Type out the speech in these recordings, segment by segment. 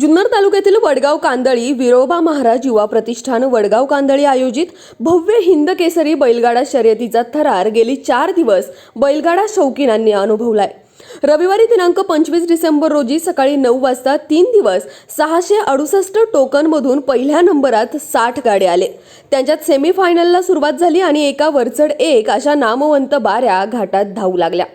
जुन्नर तालुक्यातील वडगाव कांदळी विरोबा महाराज युवा प्रतिष्ठान वडगाव कांदळी आयोजित भव्य हिंद केसरी बैलगाडा शर्यतीचा थरार गेली चार दिवस बैलगाडा शौकीनांनी अनुभवलाय. रविवारी दिनांक पंचवीस डिसेंबर रोजी सकाळी नऊ वाजता तीन दिवस सहाशे अडुसष्ट टोकनमधून पहिल्या नंबरात साठ गाडे आले. त्यांच्यात सेमीफायनलला सुरुवात झाली आणि एका वरचढ एक अशा नामवंत बाऱ्या घाटात धावू लागल्या.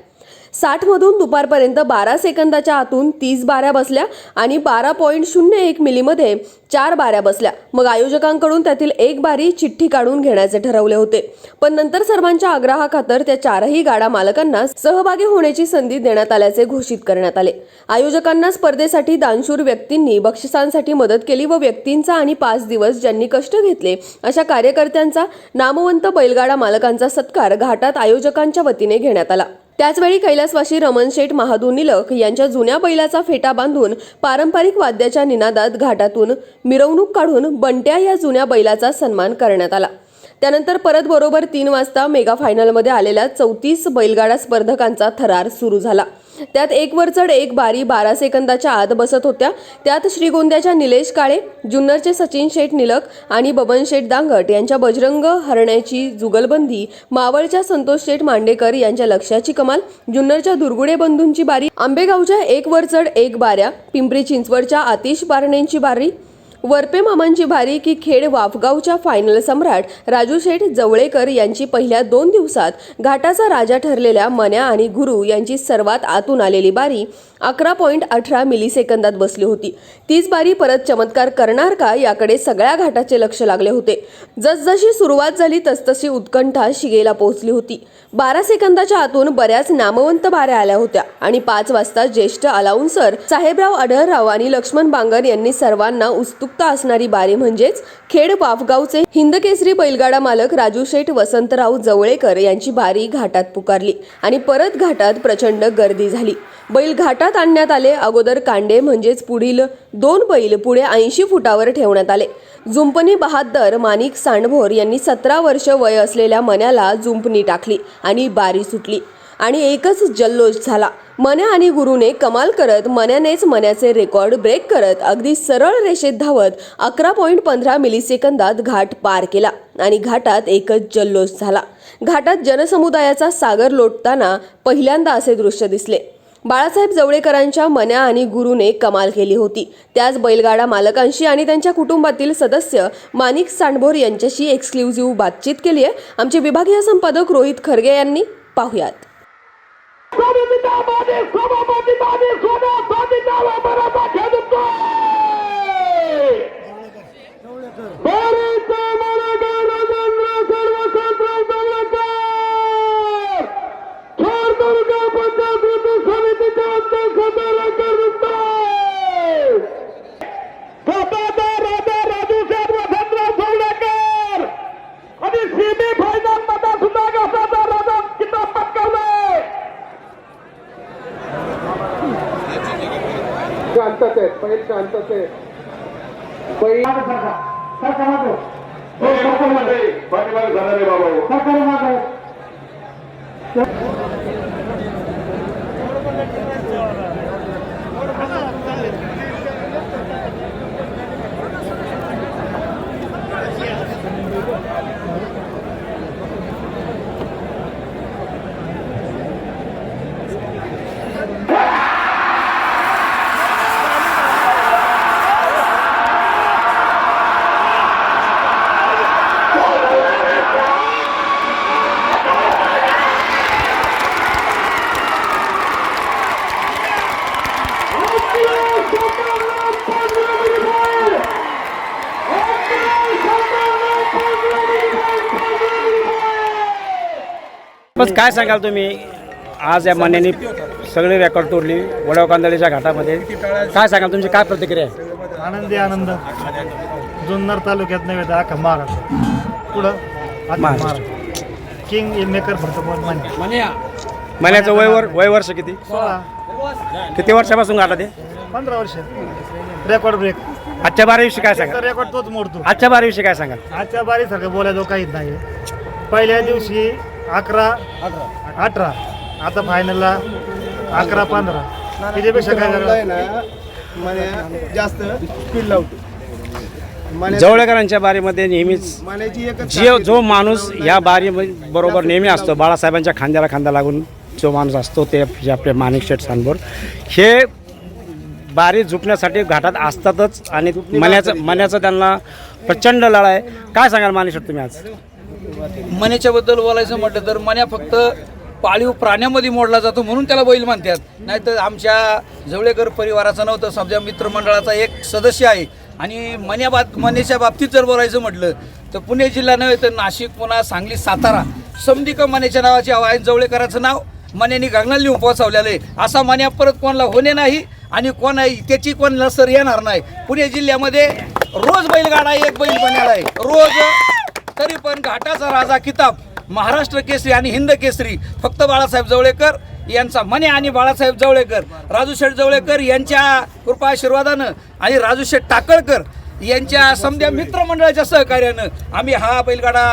साठमधून दुपारपर्यंत बारा सेकंदाच्या आतून तीस बाऱ्या बसल्या आणि बारा पॉईंट शून्य एक मिलीमध्ये चार बाऱ्या बसल्या. मग आयोजकांकडून त्यातील एक बारी चिठ्ठी काढून घेण्याचे ठरवले होते. पण नंतर सर्वांच्या आग्रहाखातर त्या चारही गाडा मालकांना सहभागी होण्याची संधी देण्यात आल्याचे घोषित करण्यात आले. आयोजकांना स्पर्धेसाठी दानशूर व्यक्तींनी बक्षिसांसाठी मदत केली व व्यक्तींचा आणि पाच दिवस ज्यांनी कष्ट घेतले अशा कार्यकर्त्यांचा नामवंत बैलगाडा मालकांचा सत्कार घाटात आयोजकांच्या वतीने घेण्यात आला. त्याचवेळी कैलासवाशी रमण शेठ महादू निलक यांच्या जुन्या बैलाचा फेटा बांधून पारंपरिक वाद्याच्या निनादात घाटातून मिरवणूक काढून बंट्या या जुन्या बैलाचा सन्मान करण्यात आला. त्यानंतर परत बरोबर तीन वाजता मेगा फायनलमध्ये आलेल्या चौतीस बैलगाडा स्पर्धकांचा थरार सुरू झाला. त्यात एक वरचढ एक बारी. बारा सेकंदाच्या आत बसत होत्या. त्यात श्रीगोंद्याच्या निलेश काळे जुन्नरचे सचिन शेठ निलक आणि बबन शेठ दांगट यांच्या बजरंग हरण्याची जुगलबंदी मावळच्या संतोष शेठ मांडेकर यांच्या लक्ष्याची कमाल जुन्नरच्या दुर्गुडे बंधूंची बारी आंबेगावच्या एक वरचढ एक बाऱ्या पिंपरी चिंचवडच्या आतिश पारणेंची बारी वरपे मामांची बारी की खेड वाफगावच्या फायनल सम्राट राजू शेठ जवळेकर यांची पहिल्या दोन दिवसात घाटाचा राजा ठरलेल्या मन्या आणि गुरु यांची सर्वात आतून आलेली बारी अकरा पॉईंट अठरा मिलीसेकंदात बसली होती. तीच बारी परत चमत्कार करणार का याकडे सगळ्या घाटाचे लक्ष लागले होते. जसजशी सुरुवात झाली तसतशी उत्कंठा शिगेला पोहोचली होती. बारा सेकंदाच्या आतून बऱ्याच नामवंत बाऱ्या आल्या होत्या आणि पाच वाजता ज्येष्ठ अलाउन्सर साहेबराव अढळराव आणि लक्ष्मण बांगर यांनी सर्वांना उत्सुक उत्सुकता असणारी बारी म्हणजेच खेड वाफगावचे हिंदकेसरी बैलगाडा मालक राजू शेठ वसंतराव जवळेकर यांची बारी घाटात पुकारली आणि परत घाटात प्रचंड गर्दी झाली. बैल घाटात आणण्यात आले अगोदर कांडे म्हणजेच पुढील दोन बैल पुढे ऐंशी फुटावर ठेवण्यात आले. जुंपनी बहादर माणिक सांडभोर यांनी सतरा वर्ष वय असलेल्या मन्याला जुंपणी टाकली आणि बारी सुटली. आणि एकच जल्लोष झाला. मन्या आणि गुरुने कमाल करत मन्यानेच मन्याचे रेकॉर्ड ब्रेक करत अगदी सरळ रेषेत धावत अकरा पॉईंट पंधरा मिलीसेकंदात घाट पार केला आणि घाटात एकच जल्लोष झाला. घाटात जनसमुदायाचा सागर लोटताना पहिल्यांदा असे दृश्य दिसले. बाळासाहेब जवळेकरांच्या मन्या आणि गुरुने कमाल केली होती. त्याच बैलगाडा मालकांशी आणि त्यांच्या कुटुंबातील सदस्य मानिक सांडभोर यांच्याशी एक्सक्लुझिव्ह बातचीत केली आहे आमचे विभागीय संपादक रोहित खरगे यांनी पाहुयात. Bora, então, Maragão! शांततेत बैल शांततेत बैल पाठीमागे जाणारे बाबा. बस काय सांगाल तुम्ही? आज या मान्याने सगळे रेकॉर्ड तोडली वडाव कांदळीच्या घाटामध्ये. काय सांगाल तुमची काय प्रतिक्रिया आहे? आनंदी आनंद. जुन्नर तालुक्यात नव्हे तर अख्खा महाराष्ट्र. पुढं अख्खा Maharashtra. Maharashtra. King a maker फक्त बोल महिन्याचं वय वर वय वर्ष किती? सोळा. किती वर्षापासून घाटात आहे? पंधरा वर्ष. रेकॉर्ड ब्रेक आजच्या बारीविषयी काय सांगाल? रेकॉर्ड तोच मोडतो. आजच्या बारीविषयी काय सांगाल? आजच्या बारीसारखं बोलायचं काहीच नाही पहिल्या दिवशी अकरा अठरा. आता फायनलला अकरा पंधरा. त्याच्यापेक्षा काय झालं मण्या जास्त स्पीड लावतो जवळकरांच्या बारीमध्ये नेहमीच एकच जे जो माणूस या बारी बरोबर नेहमी असतो. बाळासाहेबांच्या खांद्याला खांदा लागून जो माणूस असतो ते जे आपले माणिक शेठ सांबोर हे बारी झुकण्यासाठी घाटात असतातच आणि मण्याचं मण्याचं त्यांना प्रचंड लढा आहे काय सांगाल माणिक शेठ तुम्ही आज? मनेच्याबद्दल बोलायचं म्हटलं तर मन्या फक्त पाळीव प्राण्यामध्ये मोडला जातो म्हणून त्याला बैल म्हणतात. नाहीतर आमच्या जवळेकर परिवाराचा नव्हतं. समजा मित्रमंडळाचा एक सदस्य आहे. आणि मन्या बाब मनेच्या बाबतीत जर बोलायचं म्हटलं तर पुणे जिल्हा नव्हे तर नाशिक पुन्हा सांगली सातारा समधिक मनेच्या नावाचे आहे. जवळेकराचं नाव मन्याने गगनाला लिहून पोहोचवलेलं आहे. असा मन्या परत कोणाला होणे नाही आणि कोण आहे त्याची कोण लसर येणार नाही. पुणे जिल्ह्यामध्ये रोज बैलगाडा एक बैल बनायला आहे. रोज तरी पण घाटाचा राजा किताब महाराष्ट्र केसरी आणि हिंद केसरी फक्त बाळासाहेब जवळेकर यांचा मने आणि बाळासाहेब जवळेकर राजू शेठ जवळेकर यांच्या कृपा आशीर्वादानं आणि राजू शेठ टाकळकर यांच्या समध्या मित्रमंडळाच्या सहकार्यानं आम्ही हा बैलगाडा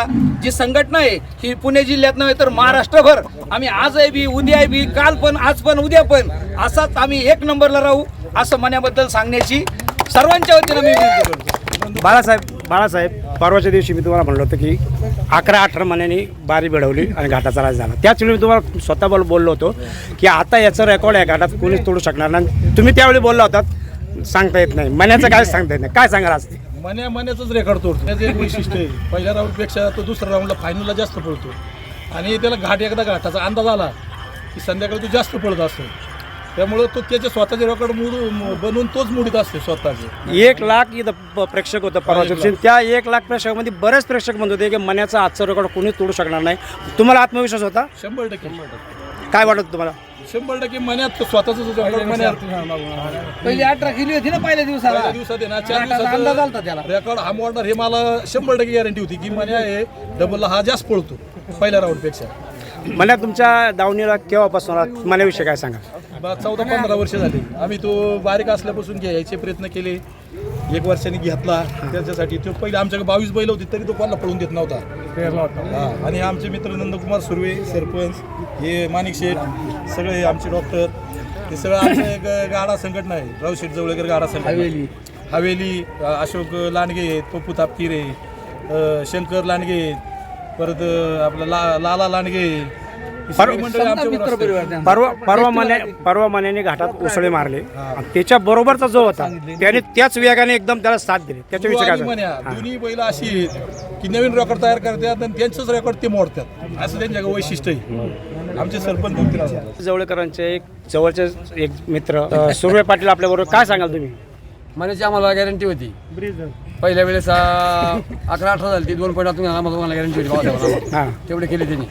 जी संघटना आहे ही पुणे जिल्ह्यात नव्हे तर महाराष्ट्रभर आम्ही आजही बी उद्या बी काल पण आज पण उद्या पण असाच आम्ही एक नंबरला राहू असं मण्याबद्दल सांगण्याची सर्वांच्या वतीनं मी विनंती करतो. बाळासाहेब बाळासाहेब परवाच्या दिवशी मी तुम्हाला म्हणलं होतं की अकरा अठरा महिन्यांनी बारी भिडवली आणि घाटाचा राज झाला. त्याच वेळी मी तुम्हाला स्वतः बोल बोललो होतो की आता याचं रेकॉर्ड आहे घाटात कोणीच तोडू शकणार नाही. तुम्ही त्यावेळी बोलला होतात सांगता येत नाही. मण्याचं काय सांगता येत नाही. काय सांगाल आज मन्या मन्याचंच रेकॉर्ड तोडतो. त्याचं एक वैशिष्ट्य आहे. पहिल्या राऊंडपेक्षा तो दुसऱ्या राऊंडला फायनलला जास्त पळतो. आणि त्याला घाट एकदा घाटाचा अंदाज आला की संध्याकाळी तो जास्त पळत असतो त्यामुळं तो त्याचे स्वतःचे रेकॉर्ड मूड बनवून तोच मुडीत असते स्वतःचे. एक लाख इथं प- प्रेक्षक होतं परवाच्या दिवशी त्या एक लाख प्रेक्षकामध्ये बरेच प्रेक्षक म्हणत होते की मण्याचं आजचं रेकॉर्ड कोणीच तोडू शकणार नाही. तुम्हाला आत्मविश्वास होता? शंभर टक्के. काय वाटत होतं तुम्हाला? शंभर टक्के मन्यात स्वतःच रेकॉर्ड पहिली अठरा केली होती ना पहिल्या दिवसाला. पहिल्या दिवसात आहे ना चार अंदाज आलता त्याला. दिवसात रेकॉर्ड हा मोडणार हे मला शंभर टक्के गॅरंटी होती की मन्या हे डबलला हा जास्त पळतो पहिल्या राऊंडपेक्षा मण्या तुमच्या दावणीला केव्हापासून आला मण्याविषयी काय सांगा? बा चौदा पंधरा वर्ष झाली. आम्ही तो बारीक असल्यापासून घ्यायचे प्रयत्न केले. एक वर्षाने घेतला. त्याच्यासाठी तो पहिले आमच्याकडे बावीस बैल होती तरी तो कोणाला पळून देत नव्हता. हा, आणि आमचे मित्र नंदकुमार सुर्वे सरपंच हे माणिक शेठ सगळे आमचे डॉक्टर हे सगळं आमचं एक गाडा संघटना आहे. राव शेठ जवळकर गाडा संघटना. हवेली. हवेली अ, अशोक लांडगे आहेत पप्पू तापकिरे अ, शंकर लांडगे आहेत परत आपलं ला लाला लांडगे. ही सगळी मंडळी आमच्याबरोबर असतात. परवा परवा मने परवा मण्याने घाटात उसळे मारले. आणि त्याच्या बरोबरचा जो होता त्याने त्याच वेगाने एकदम त्याला साथ दिली. त्याच्याविषयी काय आणि सांगाल? म्हण्या दोन्ही बैल अशी आहेत की नवीन रेकॉर्ड तयार करतात आणि त्यांचंच रेकॉर्ड ते मोडतात. असं त्यांच्याकडे वैशिष्ट्य आहे. आमचे सरपंच दोन तीन असतात जवळकरांचे एक जवळचे एक मित्र अ, सुर्वे पाटील आपल्या बरोबर काय सांगाल तुम्ही? मनाची आम्हाला गॅरंटी होती. पहिल्या वेळेस आ, अकरा अठरा झाली ती दोन पॉईंट आतून आम्हाला तुम्हाला गॅरंटी होती हां. तेवढे केले त्यांनी.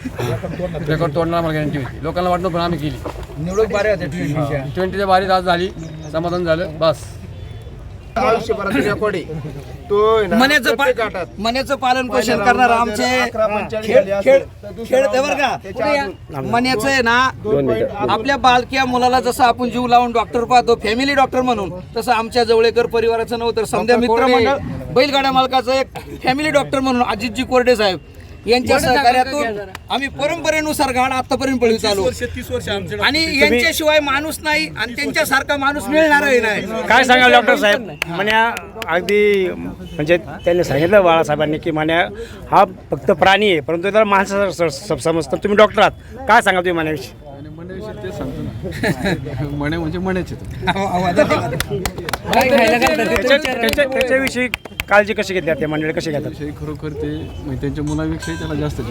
रेकॉर्ड तोडणार आम्हाला गॅरंटी होती. लोकांना वाटलं पण आम्ही केली. निवडक बारे होते ट्वेंटीच्या ट्वेंटीच्या बारीत आज झाली समाधान झालं बस. आयुष्यभराचा रेकॉर्ड आहे. तो आहे ना मण्याचं प्रत्येक पा- घाटात मण्याचं पालन पोषण करणार आमचे अकरा पंचाळीस खेळ झाले खेळ असेल. खेळ ते बरं का. पुढे या. मण्याचं आहे ना आपल्या बालक्या मुलाला जसं आपण जीव लावून डॉक्टर पाहतो फॅमिली डॉक्टर म्हणून तसं आमच्या जवळेकर परिवाराचं नव्हतं समजा मित्रमंडळ बैलगाड्या मालकाचं एक फॅमिली डॉक्टर म्हणून अजितजी कोरडे साहेब यांच्या सहकार्यातून आम्ही परंपरेनुसार गाड आतापर्यंत पळवी चालू. वर्ष तीस वर्ष आमचे आणि यांच्याशिवाय माणूस नाही आणि त्यांच्यासारखा माणूस मिळणारही नाही. काय सांगाल डॉक्टर साहेब? म्हण्या अगदी म्हणजे त्यांनी सांगितलं बाळासाहेबांनी की म्हण्या हा फक्त प्राणी आहे परंतु त्याला माणसाचा स- तुम्ही डॉक्टर आहात. काय सांगाल तुम्ही म्हण्याविषयी? म्हणे म्हणजे म्हणायचे त्याच्या- त्याच्या- त्याच्याविषयी काळजी कशी घेतात ते मंडळी? कशी घेतात? खरोखर ते म्हणजे त्यांच्या मुलाविषयी त्याला जास्त